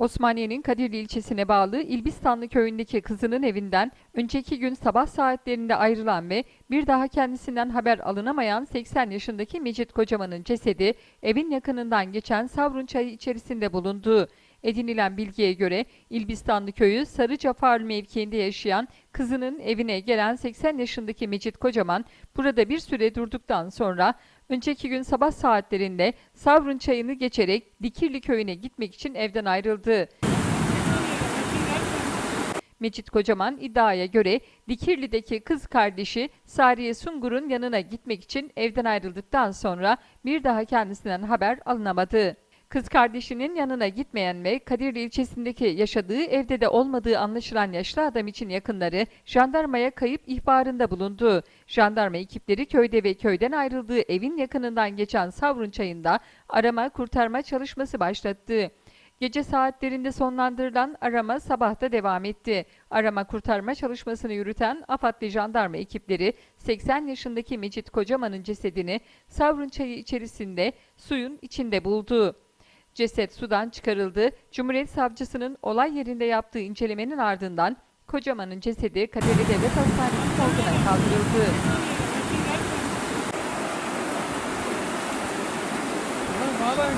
Osmaniye'nin Kadirli ilçesine bağlı İlbistanlı köyündeki kızının evinden önceki gün sabah saatlerinde ayrılan ve bir daha kendisinden haber alınamayan 80 yaşındaki Mecit Kocaman'ın cesedi evin yakınından geçen Savrun çayı içerisinde bulundu. Edinilen bilgiye göre İlbistanlı köyü Sarı Cafarlı mevkiinde yaşayan kızının evine gelen 80 yaşındaki Mecit Kocaman burada bir süre durduktan sonra önceki gün sabah saatlerinde Savrun çayını geçerek Dikirli köyüne gitmek için evden ayrıldı. Mecit Kocaman iddiaya göre Dikirli'deki kız kardeşi Sariye Sungur'un yanına gitmek için evden ayrıldıktan sonra bir daha kendisinden haber alınamadı. Kız kardeşinin yanına gitmeyen ve Kadirli ilçesindeki yaşadığı evde de olmadığı anlaşılan yaşlı adam için yakınları jandarmaya kayıp ihbarında bulundu. Jandarma ekipleri köyde ve köyden ayrıldığı evin yakınından geçen Savrun çayında arama kurtarma çalışması başlattı. Gece saatlerinde sonlandırılan arama sabahta devam etti. Arama kurtarma çalışmasını yürüten AFAD ve jandarma ekipleri 80 yaşındaki Mecit Kocaman'ın cesedini Savrun çayı içerisinde suyun içinde buldu. Ceset sudan çıkarıldı. Cumhuriyet Savcısının olay yerinde yaptığı incelemenin ardından Kocaman'ın cesedi Kadıköy Devlet Hastanesi morguna kaldırıldı. Beraber